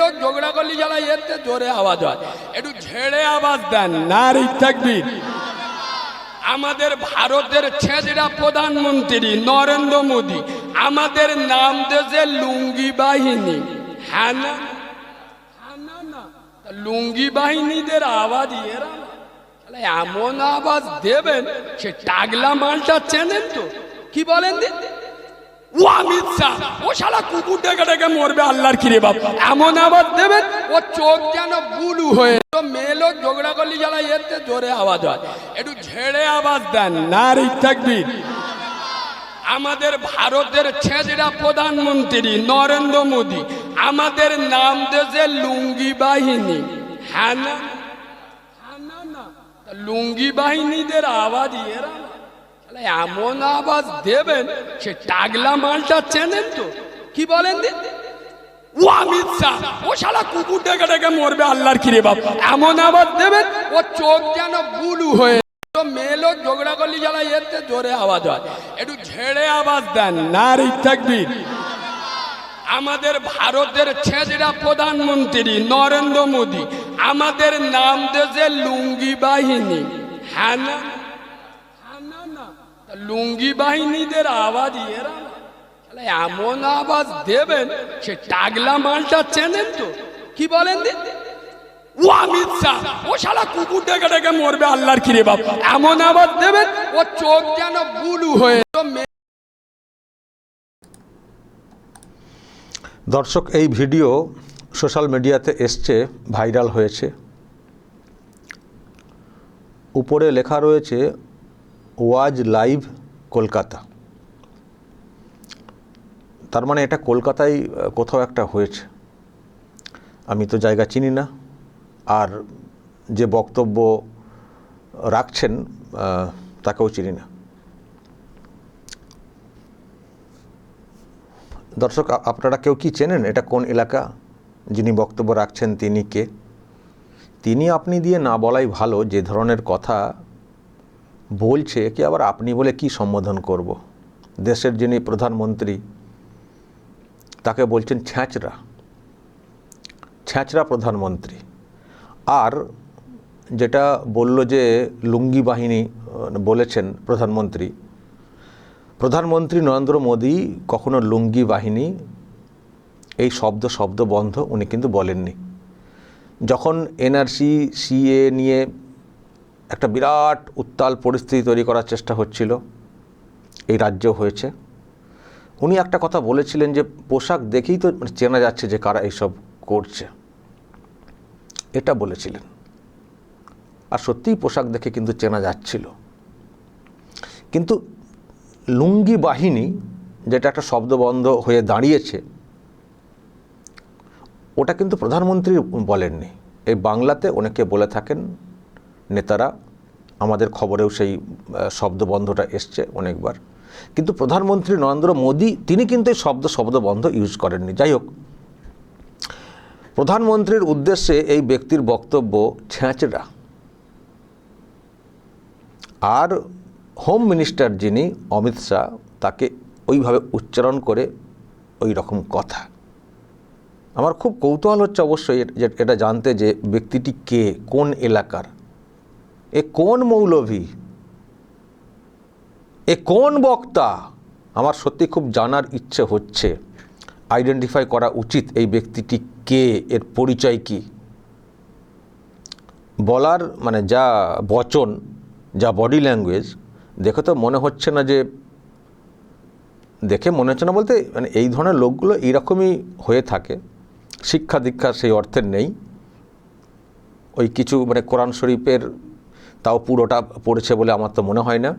লোক ঝগড়া করলি যারা, এতে জোরে আওয়াজ হয়। একটু ঝেড়ে আওয়াজ দেন না রে থাকবি। আমাদের ভারতের ছেজরা প্রধানমন্ত্রী নরেন্দ্র মোদী, আমাদের নাম দেশে লুঙ্গি বাহিনী। হ্যাঁ হ্যাঁ লুঙ্গি বাহিনীদের আওয়াজ এরা। এমন আওয়াজ দেবেন, সে টাগলা মালটা চেনেন তো। কি বলেন দিদি? ও অমিত শাহ ও শালা কুকুর ডেকে ডেকে মরবে আল্লাহর কিরে বাপ। এমন দেবেন ও চোখ যেন বুলু হয়ে তো মেয়ে লোক ঝগড়া করলি যারা এতে জোরে আওয়াজ হয়। একটু ঝেড়ে আওয়াজ দেন থাকবি। আমাদের ভারতের ছেজরা প্রধানমন্ত্রী নরেন্দ্র মোদী, আমাদের নাম দেশে লুঙ্গি বাহিনী। হ্যাঁ না? হ্যাঁ লুঙ্গি বাহিনীদের আওয়াজ এরা এমন আওয়াজ দেবেন সে টাগলা মালটা চেনেন তো? কি বলেন ও অমিত শাহ ও শালা কুকুর ডেকে ডেকে মরবে আল্লাহর কিরে বাপ। এমন আওয়াজ দেবেন, ও চোখ যেন বুলু হয়ে তো ঝগড়া করলি জোরে আওয়াজ হয়। একটু ঝেড়ে দেন না থাকবি। আমাদের ভারতের ছেজরা প্রধানমন্ত্রী নরেন্দ্র মোদী, আমাদের নাম দেশে লুঙ্গি বাহিনী। হ্যাঁ লুঙ্গি বাহিনীদের আওয়াজ এরা এমন আওয়াজ দেবেন সে টাগলা মালটা চেনেন তো। কি বলেন ও অমিত শাহ, ও কুকুর ডেকে ডেকে মরবে আল্লাহর কিরে এমন আওয়াজ দেবেন, ও চোখ যেন বুলু হয়ে দর্শক, এই ভিডিও সোশ্যাল মিডিয়াতে এসছে, ভাইরাল হয়েছে। উপরে লেখা রয়েছে ওয়াজ লাইভ কলকাতা। তার মানে এটা কলকাতায় কোথাও একটা হয়েছে। আমি তো জায়গা চিনি না। আর যে বক্তব্য রাখছেন তাকেও চিনি না। দর্শক আপনারা কেউ কি চেনেন? এটা কোন এলাকা? যিনি বক্তব্য রাখছেন, তিনি কে? তিনি আপনি দিয়ে না বলাই ভালো, যে ধরনের কথা বলছে কি, আবার আপনি বলে কি সম্বোধন করব। দেশের যিনি প্রধানমন্ত্রী, তাকে বলছেন ছ্যাঁচড়া। ছ্যাঁচড়া প্রধানমন্ত্রী। আর যেটা বলল যে লুঙ্গি বাহিনী বলেছেন প্রধানমন্ত্রী প্রধানমন্ত্রী নরেন্দ্র মোদী কখনো লুঙ্গি বাহিনী, এই শব্দ শব্দ বন্ধ উনি কিন্তু বলেননি। যখন এনআরসি, সিএ নিয়ে একটা বিরাট উত্তাল পরিস্থিতি তৈরি করার চেষ্টা হচ্ছিল। এই রাজ্যেও হয়েছে। উনি একটা কথা বলেছিলেন যে, পোশাক দেখেই তো মানে চেনা যাচ্ছে যে কারা এইসব করছে। এটা বলেছিলেন। আর সত্যিই পোশাক দেখে কিন্তু চেনা যাচ্ছিল। কিন্তু লুঙ্গি বাহিনী যেটা একটা শব্দবন্ধ হয়ে দাঁড়িয়েছে, ওটা কিন্তু প্রধানমন্ত্রী বলেননি। এই বাংলাতে অনেকে বলে থাকেন নেতারা আমাদের খবরেও সেই আহ, শব্দবন্ধটা এসছে অনেকবার। কিন্তু প্রধানমন্ত্রী নরেন্দ্র মোদী তিনি কিন্তু এই শব্দ শব্দবন্ধ ইউজ করেননি। যাই হোক প্রধানমন্ত্রীর উদ্দেশ্যে এই ব্যক্তির বক্তব্য ছেঁচড়া। আর হোম মিনিস্টার যিনি অমিত শাহ তাকে ওইভাবে উচ্চারণ করে ওই রকম কথা। আমার খুব কৌতূহল হচ্ছে অবশ্যই এটা জানতে যে ব্যক্তিটি কে কোন এলাকার? এ কোন মৌলভী? এ কোন বক্তা? আমার সত্যি খুব জানার ইচ্ছে হচ্ছে। আইডেন্টিফাই করা উচিত এই ব্যক্তিটি কে? এর পরিচয় কি? বলার মানে যা বচন, যা বডি ল্যাঙ্গুয়েজ দেখে তো মনে হচ্ছে না যে, দেখে মনে হচ্ছে না বলতে মানে এই ধরনের লোকগুলো এইরকমই হয়ে থাকে। শিক্ষা দীক্ষা সেই অর্থের নেই। ওই কিছু মানে কোরআন শরীফের তাও পুরোটা পড়েছে বলে আমার তো মনে হয় না।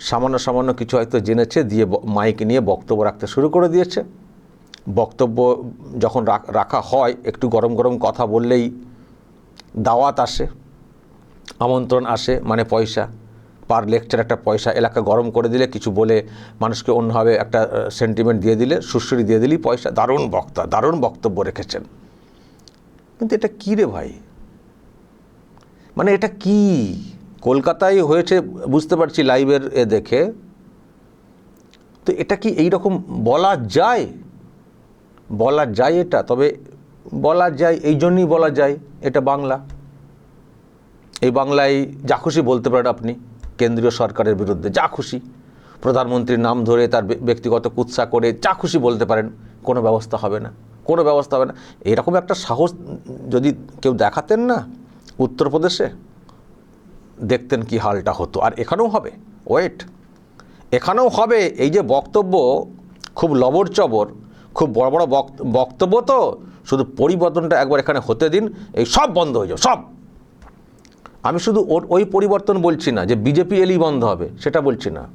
সামান্য সামান্য কিছু হয়তো জেনেছে, দিয়ে মাইক নিয়ে বক্তব্য রাখতে শুরু করে দিয়েছে। বক্তব্য যখন রাখ- রাখা হয়, একটু গরম গরম কথা বললেই দাওয়াত আসে, আমন্ত্রণ আসে মানে পয়সা। পার লেকচার একটা পয়সা এলাকা গরম করে দিলে, কিছু বলে মানুষকে অন্যভাবে একটা সেন্টিমেন্ট দিয়ে দিলে, সুশ্রী দিয়ে দিলেই পয়সা। দারুণ বক্তা, দারুণ বক্তব্য রেখেছেন। কিন্তু এটা কী রে ভাই? মানে এটা কি? কলকাতায় হয়েছে, বুঝতে পারছি লাইভের এ দেখে। তো এটা কি এই রকম বলা যায়? বলা যায় এটা, তবে বলা যায়, এই জন্যই বলা যায়, এটা বাংলা। এই বাংলায় যা খুশি বলতে পারেন আপনি, কেন্দ্রীয় সরকারের বিরুদ্ধে, যা খুশি। প্রধানমন্ত্রীর নাম ধরে তার ব্য- ব্যক্তিগত কুৎসা করে যা খুশি বলতে পারেন, কোনো ব্যবস্থা হবে না, কোনো ব্যবস্থা হবে না। এরকম একটা সাহস যদি কেউ দেখাতেন না উত্তরপ্রদেশে দেখতেন কি হালটা হতো। আর এখানেও হবে। ওয়েট এখানেও হবে। এই যে বক্তব্য খুব লবর চবর, খুব বড় বড় বক্ত- বক্তব্য তো, শুধু পরিবর্তনটা একবার এখানে হতে দিন, এই সব বন্ধ হয়ে যাবে, সব। আমি শুধু ওর, ওই পরিবর্তন বলছি না, যে বিজেপি এলেই বন্ধ হবে, সেটা বলছি না।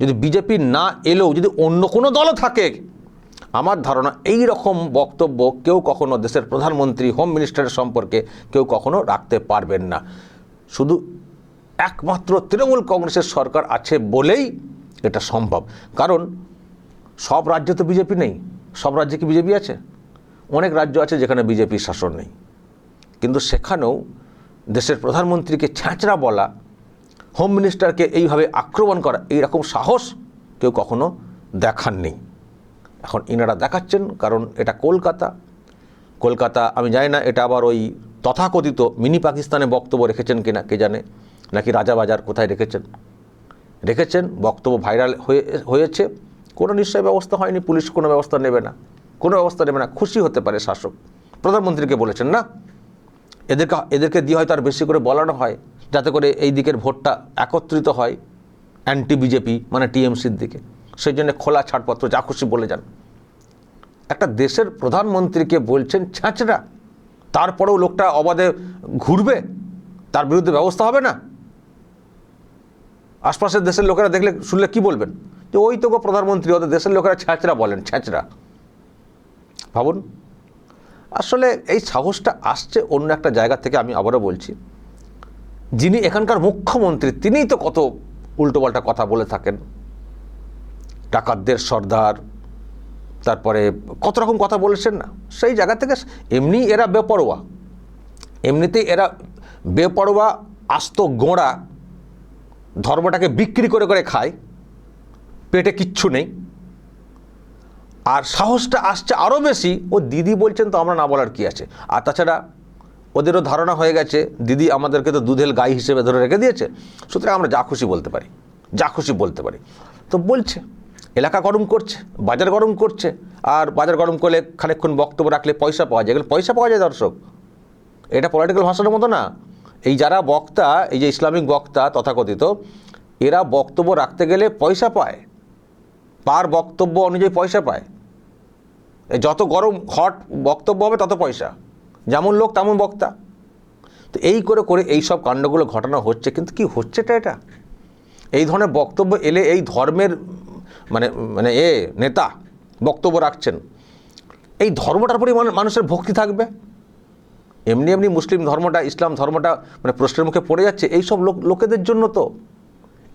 যদি বিজেপি না এলেও, যদি অন্য কোনো দলও থাকে আমার ধারণা এই রকম বক্তব্য কেউ কখনো দেশের প্রধানমন্ত্রী হোম মিনিস্টারের সম্পর্কে কেউ কখনো রাখতে পারবেন না। শুধু একমাত্র তৃণমূল কংগ্রেসের সরকার আছে বলেই এটা সম্ভব। কারণ সব রাজ্যে তো বিজেপি নেই। সব রাজ্যে কি বিজেপি আছে? অনেক রাজ্য আছে যেখানে বিজেপির শাসন নেই। কিন্তু সেখানেও দেশের প্রধানমন্ত্রীকে ছ্যাঁচড়া বলা হোম মিনিস্টারকে এইভাবে আক্রমণ করা, এইরকম সাহস কেউ কখনো দেখাননি। এখন ইনারা দেখাচ্ছেন, কারণ এটা কলকাতা। কলকাতা, আমি জানি না, এটা আবার ওই তথাকথিত মিনি পাকিস্তানে বক্তব্য রেখেছেন কিনা, কে জানে? নাকি রাজাবাজার কোথায় রেখেছেন? রেখেছেন, বক্তব্য ভাইরাল হয়ে, হয়েছে। কোনো নিশ্চয় ব্যবস্থা হয়নি, পুলিশ কোনো ব্যবস্থা নেবে না। কোনো ব্যবস্থা নেবে না, খুশি হতে পারে শাসক। প্রধানমন্ত্রীকে বলেছেন, না, এদেরকে এদেরকে দিয়ে হয়তো আর বেশি করে বলানো হয়, যাতে করে এই দিকের ভোটটা একত্রিত হয় অ্যান্টি বিজেপি মানে টিএমসির দিকে। সেই জন্য খোলা ছাড়পত্র, যা খুশি বলে যান। একটা দেশের প্রধানমন্ত্রীকে বলছেন ছ্যাঁচড়া তারপরেও লোকটা অবাধে ঘুরবে? তার বিরুদ্ধে ব্যবস্থা হবে না? আশপাশের দেশের লোকেরা দেখলে, শুনলে কি বলবেন? যে ওই তো গো প্রধানমন্ত্রী, ওদের দেশের লোকেরা ছ্যাঁচড়া বলেন ছ্যাঁচড়া ভাবুন, আসলে এই সাহসটা আসছে অন্য একটা জায়গা থেকে আমি আবারও বলছি। যিনি এখানকার মুখ্যমন্ত্রী, তিনিই তো কত উল্টোপাল্টা কথা বলে থাকেন। ডাকাতদের সর্দার, তারপরে কত রকম কথা বলেছেন না? সেই জায়গা থেকে এমনি এরা বেপরোয়া। এমনিতেই এরা বেপরোয়া, আস্ত গোঁড়া, ধর্মটাকে বিক্রি করে করে খায়। পেটে কিচ্ছু নেই। আর সাহসটা আসছে আরও বেশি, ও দিদি বলছেন তো আমরা না বলার কি আছে? আর তাছাড়া ওদেরও ধারণা হয়ে গেছে, দিদি আমাদেরকে তো দুধেল গাই হিসেবে ধরে রেখে দিয়েছে। সুতরাং আমরা যা খুশি বলতে পারি, যা খুশি বলতে পারি। তো বলছে এলাকা গরম করছে, বাজার গরম করছে, আর বাজার গরম করলে খানিকক্ষণ বক্তব্য রাখলে পয়সা পাওয়া যায়। পয়সা পাওয়া যায় দর্শক। এটা পলিটিক্যাল ভাষণের মতো না। এই যারা বক্তা, এই যে ইসলামিক বক্তা তথাকথিত, এরা বক্তব্য রাখতে গেলে পয়সা পায়। পার বক্তব্য অনুযায়ী পয়সা পায়। যত গরম হট বক্তব্য হবে তত পয়সা। যেমন লোক তেমন বক্তা। তো এই করে করে এই সব কাণ্ডগুলো ঘটানো হচ্ছে, কিন্তু কি হচ্ছেটা এটা? এই ধরনের বক্তব্য এলে এই ধর্মের মানে মানে এ, নেতা বক্তব্য রাখছেন। এই ধর্মটার প্রতি মানুষের ভক্তি থাকবে? এমনি এমনি মুসলিম ধর্মটা, ইসলাম ধর্মটা মানে প্রশ্নের মুখে পড়ে যাচ্ছে, এই সব লোক, লোকেদের জন্য তো।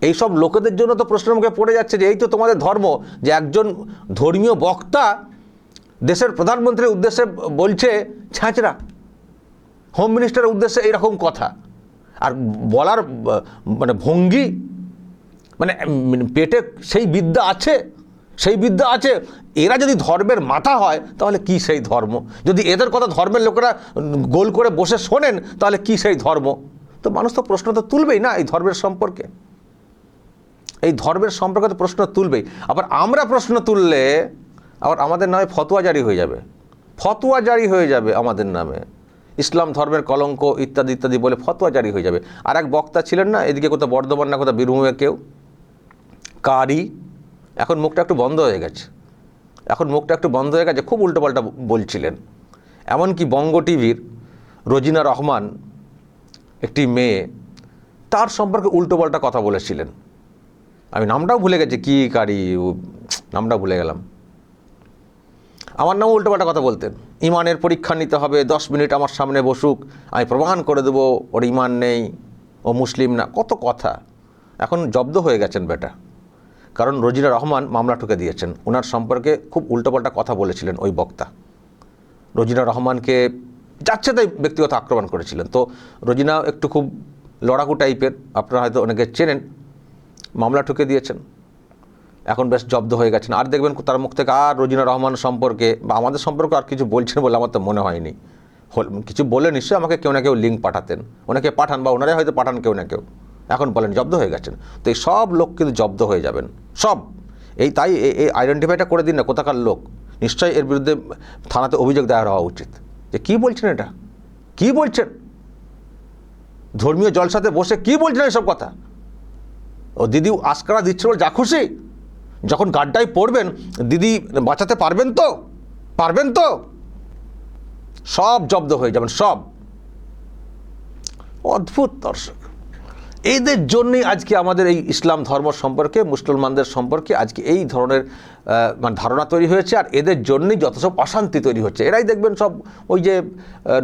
এই সব লোকেদের জন্য তো প্রশ্নের মুখে পড়ে যাচ্ছে যে, এই তো তোমাদের ধর্ম যে একজন ধর্মীয় বক্তা দেশের প্রধানমন্ত্রীর উদ্দেশ্যে বলছে ছ্যাঁচড়া হোম মিনিস্টারের উদ্দেশ্যে এইরকম কথা। আর বলার মানে ভঙ্গি মানে পেটে সেই বিদ্যা আছে, সেই বিদ্যা আছে, এরা যদি ধর্মের মাথা হয়, তাহলে কি সেই ধর্ম? যদি এদের কথা ধর্মের লোকেরা গোল করে বসে শোনেন, তাহলে কি সেই ধর্ম? তো মানুষ তো প্রশ্ন তো তুলবেই না এই ধর্মের সম্পর্কে। এই ধর্মের সম্পর্কে তো প্রশ্ন তুলবেই। আবার আমরা প্রশ্ন তুললে, আবার আমাদের নামে ফতোয়া জারি হয়ে যাবে। ফতোয়া জারি হয়ে যাবে আমাদের নামে। ইসলাম ধর্মের কলঙ্ক ইত্যাদি ইত্যাদি বলে ফতোয়া জারি হয়ে যাবে। আর এক বক্তা ছিলেন না, এদিকে কোথাও বর্ধমান না, কোথাও বীরভূমে কেউ? কারি, এখন মুখটা একটু বন্ধ হয়ে গেছে। এখন মুখটা একটু বন্ধ হয়ে গেছে, খুব উল্টোপাল্টা বলছিলেন। এমনকি বঙ্গ টিভির রোজিনা রহমান, একটি মেয়ে, তার সম্পর্কে উল্টোপাল্টা কথা বলেছিলেন। আমি নামটাও ভুলে গেছি, কি কারি নামটা ভুলে গেলাম। আমার নামও উল্টোপাল্টা কথা বলতেন। ইমানের পরীক্ষা নিতে হবে, দশ মিনিট আমার সামনে বসুক, আমি প্রমাণ করে দেবো, ওর ইমান নেই, ও মুসলিম না, কত কথা। এখন জব্দ হয়ে গেছেন বেটা। কারণ রোজিনা রহমান মামলা ঠুকে দিয়েছেন। ওনার সম্পর্কে খুব উল্টোপাল্টা কথা বলেছিলেন ওই বক্তা। রোজিনা রহমানকে যাচ্ছে তাই ব্যক্তিগত আক্রমণ করেছিলেন। তো রোজিনা একটু খুব লড়াকু টাইপের, আপনারা হয়তো অনেকে চেনেন, মামলা ঠুকে দিয়েছেন। এখন বেশ জব্দ হয়ে গেছেন। আর দেখবেন তার মুখ থেকে আর রোজিনা রহমান সম্পর্কে বা আমাদের সম্পর্কে আর কিছু বলছেন বলে আমার তো মনে হয়নি। কিছু বলে নিশ্চয়ই আমাকে কেউ না কেউ লিঙ্ক পাঠাতেন। ওনাকে পাঠান বা ওনারাই হয়তো পাঠান কেউ না কেউ। এখন বলেন জব্দ হয়ে গেছেন। তো এই সব লোক কিন্তু জব্দ হয়ে যাবেন। সব। এই তাই এই আইডেন্টিফাইটা করে দিন না, কোথাকার লোক। নিশ্চয়ই এর বিরুদ্ধে থানাতে অভিযোগ দায়ের হওয়া উচিত। যে কী বলছেন এটা? কী বলছেন? ধর্মীয় জলসাতে বসে কী বলছেন এসব কথা? ও দিদি আস্কারা দিচ্ছিল যা খুশি। যখন গাড্ডায় পড়বেন, দিদি বাঁচাতে পারবেন তো? পারবেন তো? সব জব্দ হয়ে যাবেন, সব। অদ্ভুত দর্শক। এদের জন্যই আজকে আমাদের এই ইসলাম ধর্ম সম্পর্কে, মুসলমানদের সম্পর্কে আজকে এই ধরনের মানে ধারণা তৈরি হয়েছে আর এদের জন্যই যত সব অশান্তি তৈরি হচ্ছে। এরাই দেখবেন সব ওই যে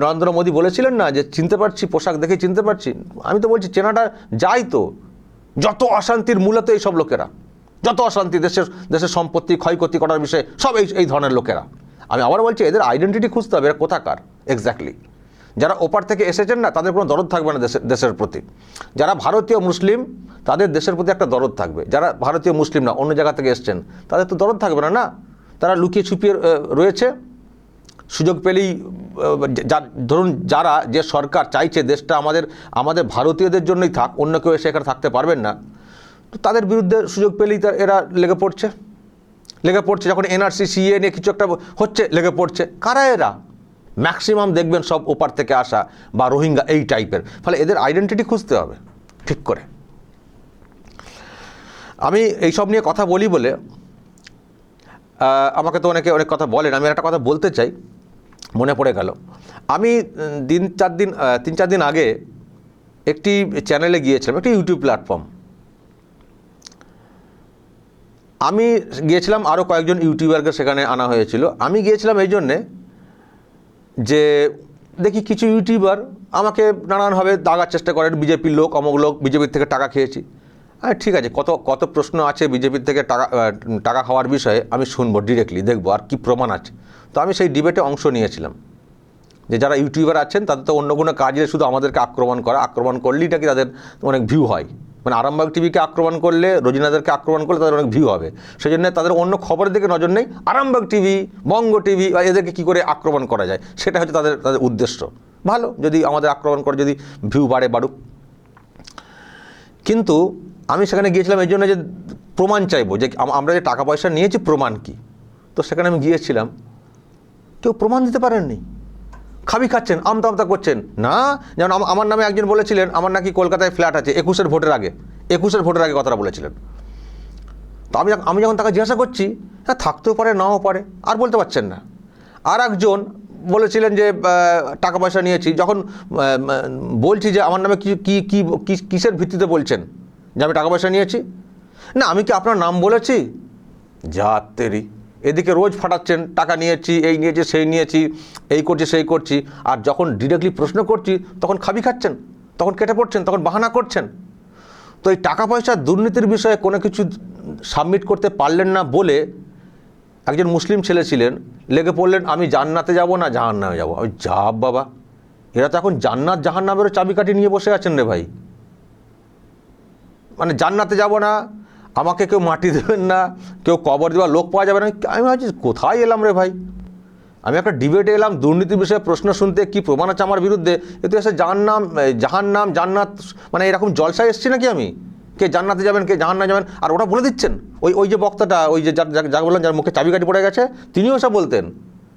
নরেন্দ্র মোদী বলেছিলেন না যে, চিনতে পারছি, পোশাক দেখে চিনতে পারছি। আমি তো বলছি, চেনাটা যাই তো। যত অশান্তির মূলত এই সব লোকেরা, যত অশান্তি দেশের দেশের সম্পত্তি, ক্ষয়ক্ষতি করার বিষয়ে সব এই এই ধরনের লোকেরা। আমি আবার বলছি, এদের আইডেন্টিটি খুঁজতে হবে, এরা কোথাকার এক্স্যাক্টলি যারা ওপার থেকে এসেছেন না, তাদের কোনো দরদ থাকবে না দেশের দেশের প্রতি। যারা ভারতীয় মুসলিম, তাদের দেশের প্রতি একটা দরদ থাকবে। যারা ভারতীয় মুসলিম না, অন্য জায়গা থেকে এসছেন, তাদের তো দরদ থাকবে না না? তারা লুকিয়ে ছুপিয়ে রয়েছে। সুযোগ পেলেই ধরুন যারা, যে সরকার চাইছে দেশটা আমাদের আমাদের ভারতীয়দের জন্যই থাক, অন্য কেউ এসে এখানে থাকতে পারবেন না, তো তাদের বিরুদ্ধে সুযোগ পেলেই তার, এরা লেগে পড়ছে। লেগে পড়ছে, যখন এনআরসি, সিএ নিয়ে কিছু একটা হচ্ছে, লেগে পড়ছে। কারা এরা? ম্যাক্সিমাম দেখবেন সব ওপার থেকে আসা বা রোহিঙ্গা এই টাইপের ফলে এদের আইডেন্টিটি খুঁজতে হবে, ঠিক করে। আমি এইসব নিয়ে কথা বলি বলে আমাকে তো অনেকে অনেক কথা বলেন, আমি একটা কথা বলতে চাই, মনে পড়ে গেল। আমি দিন চার দিন তিন চার দিন আগে একটি চ্যানেলে গিয়েছিলাম, একটি ইউটিউব প্ল্যাটফর্ম আমি গিয়েছিলাম আরও কয়েকজন ইউটিউবারকে সেখানে আনা হয়েছিল। আমি গিয়েছিলাম এই জন্যে যে দেখি কিছু ইউটিউবার আমাকে নানানভাবে দাগার চেষ্টা করেন, বিজেপির লোক, অমুক লোক, বিজেপির থেকে টাকা খেয়েছি। হ্যাঁ ঠিক আছে, কত কত প্রশ্ন আছে বিজেপির থেকে টাকা টাকা খাওয়ার বিষয়ে আমি শুনব ডিরেক্টলি দেখব আর কি প্রমাণ আছে। তো আমি সেই ডিবেটে অংশ নিয়েছিলাম। যে যারা ইউটিউবার আছেন, তাদের তো অন্য কোনো কাজে শুধু আমাদেরকে আক্রমণ করা, আক্রমণ করলেই নাকি তাদের অনেক ভিউ হয়। মানে আরামবাগ টিভিকে আক্রমণ করলে, রোজিনাদেরকে আক্রমণ করলে তাদের অনেক ভিউ হবে। সেই জন্য তাদের অন্য খবরের দিকে নজর নেই। আরামবাগ টিভি, বঙ্গ টিভি, বা এদেরকে কী করে আক্রমণ করা যায়, সেটা হচ্ছে তাদের তাদের উদ্দেশ্য। ভালো, যদি আমাদের আক্রমণ করে, যদি ভিউ বাড়ে, বাড়ুক। কিন্তু আমি সেখানে গিয়েছিলাম এই জন্য যে প্রমাণ চাইব, যে আম- আমরা যে টাকা পয়সা নিয়েছি, প্রমাণ কি? তো সেখানে আমি গিয়েছিলাম, কেউ প্রমাণ দিতে পারেননি। খাবি খাচ্ছেন, আমতা আমতা করছেন। না, যেমন আম- আমার নামে একজন বলেছিলেন, আমার নাকি কলকাতায় ফ্ল্যাট আছে, একুশের ভোটের আগে। একুশের ভোটের আগে কথাটা বলেছিলেন। তো আমি আমি যখন তাকে জিজ্ঞাসা করছি হ্যাঁ থাকতেও পারে, নাও পারে, আর বলতে পারছেন না। আর একজন বলেছিলেন যে টাকা পয়সা নিয়েছি, যখন বলছি যে, আমার নামে কি কি, কিসের ভিত্তিতে বলছেন, যে আমি টাকা পয়সা নিয়েছি? না, আমি কি আপনার নাম বলেছি? যা, তেরি। এদিকে রোজ ফাটাচ্ছেন, টাকা নিয়েছি, এই নিয়েছি, সেই নিয়েছি, এই করছি, সেই করছি। আর যখন ডিরেক্টলি প্রশ্ন করছি, তখন খাবি খাচ্ছেন, তখন কেটে পড়ছেন, তখন বাহানা করছেন। তো এই টাকা পয়সা দুর্নীতির বিষয়ে কোনো কিছু সাবমিট করতে পারলেন না বলে একজন মুসলিম ছেলে ছিলেন, লেগে পড়লেন, আমি জান্নাতে যাব না, জাহান্নামে যাব। আমি যাব বাবা, এরা তো এখন জান্নাত, জাহান্নামেরও চাবিকাঠি নিয়ে বসে আছেন রে ভাই। মানে জান্নাতে যাব না আমাকে কেউ মাটি দেবেন না, কেউ কবর দেওয়ার লোক পাওয়া যাবে না। আমি ভাবছি, কোথায় এলাম রে ভাই? আমি একটা ডিবেটে এলাম, দুর্নীতির বিষয়ে প্রশ্ন শুনতে কি প্রমাণ আছে আমার বিরুদ্ধে? এতে এসে জাহান্নাম জাহান্নাম, জান্নাত মানে এরকম জলসায় এসেছি নাকি আমি? কে জান্নাতে যাবেন, কে জাহান্নামে যাবেন? আর ওটা বলে দিচ্ছেন। ওই ওই যে বক্তাটা, ওই যে যার যার- যাকে বললেন, যার মুখে চাবিকাঠি পড়ে গেছে, তিনিও সব বলতেন,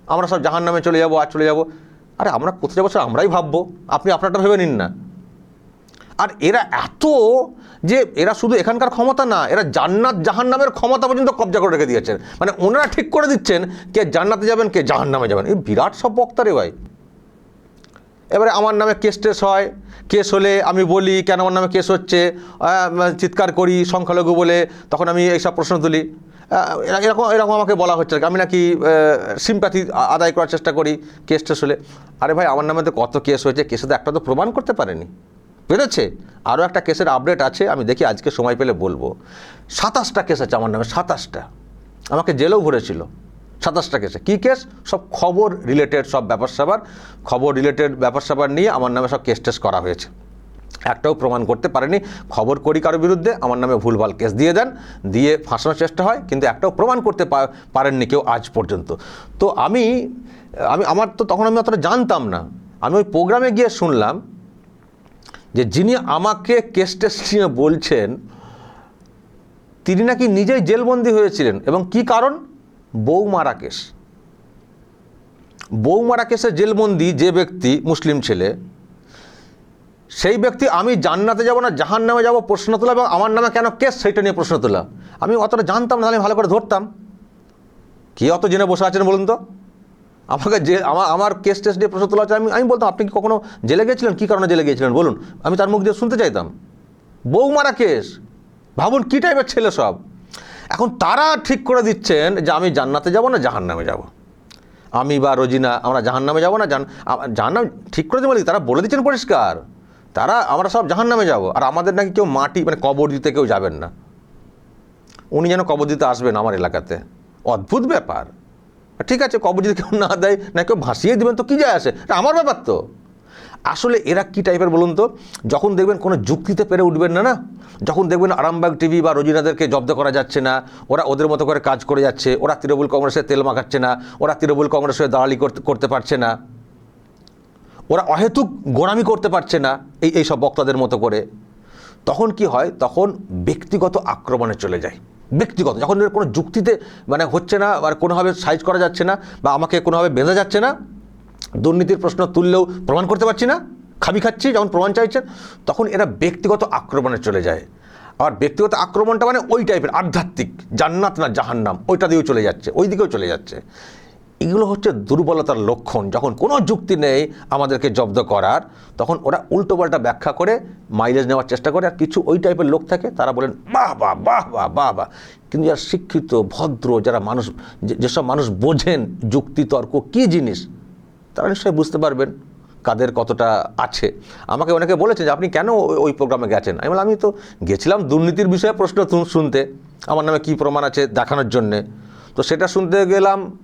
আমরা সব জাহান্নামে চলে যাব আর চলে যাব। আরে আমরা কোথায় যাব আমরাই ভাববো। আপনি আপনারটা ভেবে নিন না। আর এরা এত যে এরা শুধু এখানকার ক্ষমতা না, এরা জান্নাত জাহান্নামের ক্ষমতা পর্যন্ত কবজা করে রেখে দিয়েছেন। মানে ওনারা ঠিক করে দিচ্ছেন কে জান্নাতে যাবেন, কে জাহান্নামে যাবেন। এই বিরাট সব বক্তারে ভাই। এবারে আমার নামে কেস টেস হয়, কেস হলে আমি বলি কেন আমার নামে কেস হচ্ছে চিৎকার করি সংখ্যালঘু বলে, তখন আমি এইসব প্রশ্ন তুলি। এরা- এরকম এরকম আমাকে বলা হচ্ছে আমি নাকি সিম্প্যাথি আদায় করার চেষ্টা করি কেস টেস হলে। আরে ভাই, আমার নামে তো কত কেস হয়েছে, কেসে তো একটা তো প্রমাণ করতে পারেনি। পেরেছে আরও একটা কেসের আপডেট আছে, আমি দেখি আজকে সময় পেলে বলব। সাতাশটা কেস আছে আমার নামে, সাতাশটা। আমাকে জেলেও ভরেছিল, সাতাশটা কেসে। কী কেস? সব খবর রিলেটেড সব ব্যাপার স্যাপার। খবর রিলেটেড ব্যাপার স্যাপার নিয়ে আমার নামে সব কেস টেস করা হয়েছে। একটাও প্রমাণ করতে পারেনি। খবর করি কারোর বিরুদ্ধে, আমার নামে ভুলভাল কেস দিয়ে দেন, দিয়ে ফাঁসানোর চেষ্টা হয়, কিন্তু একটাও প্রমাণ করতে পারেননি কেউ আজ পর্যন্ত। তো আমি আমি, আমার তো তখন আমি অতটা জানতাম না। আমি ওই প্রোগ্রামে গিয়ে শুনলাম যে যিনি আমাকে কেস টেস্ট নিয়ে বলছেন, তিনি নাকি নিজেই জেলবন্দি হয়েছিলেন। এবং কি কারণ? বৌমারা কেস। বৌমারা কেসে জেলবন্দি যে ব্যক্তি মুসলিম ছেলে, সেই ব্যক্তি আমি জান্নাতে যাব না জাহান নামে যাব, প্রশ্ন তোলা এবং আমার নামে কেন কেস সেইটা নিয়ে প্রশ্ন তোলা আমি অতটা জানতাম না আমি ভালো করে ধরতাম। কে অত জেনে বসে আছেন বলুন তো? আমাকে যে আমার আমার কেস টেস্ট দিয়ে প্রশ্ন তোলা হচ্ছে, আমি আমি বলতাম, আপনি কি কখনো জেলে গেছিলেন? কী কারণে জেলে গিয়েছিলেন বলুন। আমি তার মুখ দিয়ে শুনতে চাইতাম। বৌমারা কেস ভাবুন কী টাইপের ছেলে সব। এখন তারা ঠিক করে দিচ্ছেন যে, আমি জান্নাতে যাব না জাহান নামে যাব? আমি বা রোজিনা, আমরা জাহান নামে যাব না, জান জাহান্নাম ঠিক করে দেবো তারা বলে দিচ্ছেন পরিষ্কার। তারা, আমরা সব জাহান নামে যাব। আর আমাদের নাকি কেউ মাটি মানে কবর দিতে কেউ যাবেন না। উনি যেন কবর দিতে আসবেন আমার এলাকাতে। অদ্ভুত ব্যাপার। ঠিক আছে, কবর যদি কেউ না দেয়, না কেউ ভাসিয়ে দেবেন, তো কী যায় আসে? এটা আমার ব্যাপার তো। আসলে এরা কী টাইপের বলুন তো? যখন দেখবেন কোনো যুক্তিতে পেরে উঠবেন না না? যখন দেখবেন আরামবাগ টিভি বা রোজিনাদেরকে জব্দ করা যাচ্ছে না, ওরা ওদের মতো করে কাজ করে যাচ্ছে, ওরা তৃণমূল কংগ্রেসের তেল মাখাচ্ছে না, ওরা তৃণমূল কংগ্রেসের দালালি করতে করতে পারছে না, ওরা অহেতুক গোড়ামি করতে পারছে না, এই এই সব বক্তাদের মতো করে, তখন কি হয়? তখন ব্যক্তিগত আক্রমণে চলে যায়। ব্যক্তিগত। যখন এর কোনো যুক্তিতে মানে হচ্ছে না আর কোনোভাবে সাইজ করা যাচ্ছে না বা আমাকে কোনোভাবে বেঁধা যাচ্ছে না, দুর্নীতির প্রশ্ন তুললেও প্রমাণ করতে পারছি না খাবি খাচ্ছি, যখন প্রমাণ চাইছেন, তখন এরা ব্যক্তিগত আক্রমণে চলে যায়। আর ব্যক্তিগত আক্রমণটা মানে ওই টাইপের আধ্যাত্মিক, জান্নাত না জাহান্নাম, ওইটা দিয়েও চলে যাচ্ছে, ওই দিকেও চলে যাচ্ছে। এগুলো হচ্ছে দুর্বলতার লক্ষণ। যখন কোনো যুক্তি নেই আমাদেরকে জব্দ করার, তখন ওরা উল্টোপাল্টা ব্যাখ্যা করে মাইলেজ নেওয়ার চেষ্টা করে, আর কিছু ওই টাইপের লোক থাকে, তারা বলেন, বাহ বাহ বাহ বাহ বাহ বাহ। কিন্তু যারা শিক্ষিত, ভদ্র, যারা মানুষ যেসব মানুষ বোঝেন যুক্তি, তর্ক কী জিনিস, তারা নিশ্চয়ই বুঝতে পারবেন কাদের কতটা আছে। আমাকে অনেকে বলেছে যে, আপনি কেন ওই- প্রোগ্রামে গেছেন? আমি বললাম, আমি তো গেছিলাম দুর্নীতির বিষয়ে প্রশ্ন শুনতে। আমার নামে কী প্রমাণ আছে দেখানোর জন্যে? তো সেটা শুনতে গেলাম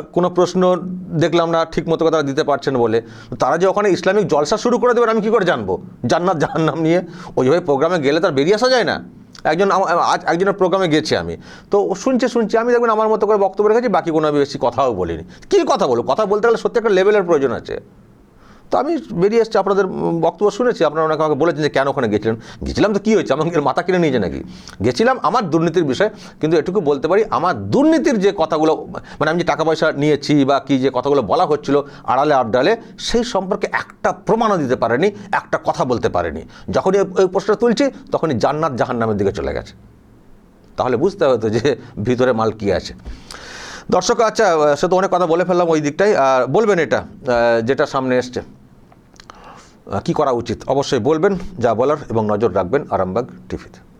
কোনো প্রশ্ন দেখলাম না ঠিক মতো তারা দিতে পারছেন বলে। তারা যে ওখানে ইসলামিক জলসা শুরু করে দেবেন আমি কী করে জানব? জান্নাত, জাহান্নাম নিয়ে ওইভাবে প্রোগ্রামে গেলে তার বেরিয়ে আসা যায় না। একজন আজ একজনের প্রোগ্রামে গেছি আমি। তো শুনছে, শুনছি, আমি দেখবেন আমার মতো করে বক্তব্য রেখেছি, বাকি কোনো আমি বেশি কথাও বলিনি। কী কথা বলব? কথা বলতে গেলে সত্যি একটা লেভেলের প্রয়োজন আছে। তো আমি বেরিয়ে এসছি, আপনাদের বক্তব্য শুনেছি, আপনারা ওনাকে আমাকে বলেছেন যে কেন ওখানে গেছিলেন। গেছিলাম তো কী হয়েছে? আমাকে মাথা কিনে নিয়েছে নাকি? গেছিলাম আমার দুর্নীতির বিষয়ে, কিন্তু এটুকু বলতে পারি, আমার দুর্নীতির যে কথাগুলো মানে আমি যে টাকা পয়সা নিয়েছি বা কি যে কথাগুলো বলা হচ্ছিল আড়ালে আড্ডালে সেই সম্পর্কে একটা প্রমাণও দিতে পারেনি, একটা কথা বলতে পারেনি। যখনই ওই- প্রশ্নটা তুলছি, তখনই জান্নাত জাহান্নামের দিকে চলে গেছে। তাহলে বুঝতে হতো যে ভিতরে মাল কী আছে। দর্শক আচ্ছা সে তো অনেক কথা বলে ফেললাম ওই দিকটাই, আর বলবেন এটা যেটা সামনে এসছে। কি করা উচিত? অবশ্যই বলবেন যা বলার এবং নজর রাখবেন আরামবাগ টিভিতে।